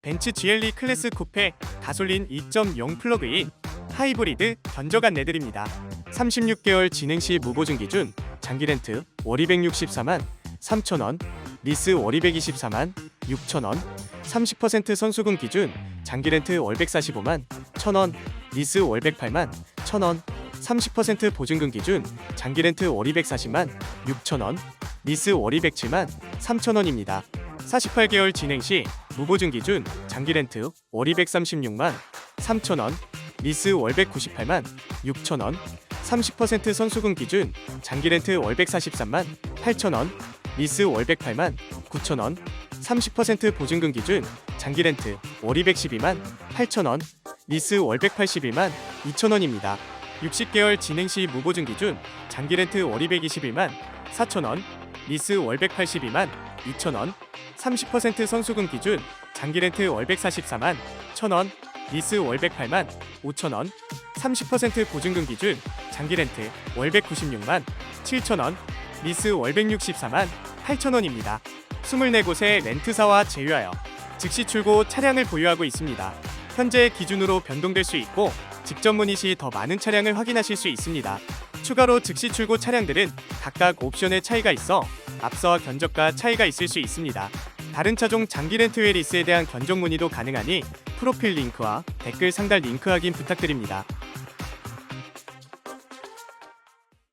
벤츠 GLE 클래스 쿠페 가솔린 2.0 플러그인 하이브리드 견적 안 내드립니다. 36개월 진행 시 무보증 기준 장기 렌트 월 264만 3천원, 리스 월 224만 6천원, 30% 선수금 기준 장기 렌트 월 145만 1천원, 리스 월 108만 1천원, 30% 보증금 기준 장기 렌트 월 240만 6천원, 리스 월 207만 3천원입니다. 48개월 진행 시 무보증 기준 장기 렌트 월 236만 3천원, 리스 월 198만 6천원, 30% 선수금 기준 장기 렌트 월 143만 8천원, 리스 월 108만 9천원, 30% 보증금 기준 장기 렌트 월 212만 8천원, 리스 월 181만 2천원입니다. 60개월 진행 시 무보증 기준 장기 렌트 월 221만 4천원, 리스 월 182만 2천원, 30% 선수금 기준 장기 렌트 월 144만 1천원, 리스 월 108만 5천원, 30% 보증금 기준 장기 렌트 월 196만 7천원, 리스 월 164만 8천원입니다. 24곳의 렌트사와 제휴하여 즉시 출고 차량을 보유하고 있습니다. 현재 기준으로 변동될 수 있고 직접 문의 시 더 많은 차량을 확인하실 수 있습니다. 추가로 즉시 출고 차량들은 각각 옵션의 차이가 있어 앞서와 견적과 차이가 있을 수 있습니다. 다른 차종 장기 렌트 웨 리스에 대한 견적 문의도 가능하니 프로필 링크와 댓글 상단 링크 확인 부탁드립니다.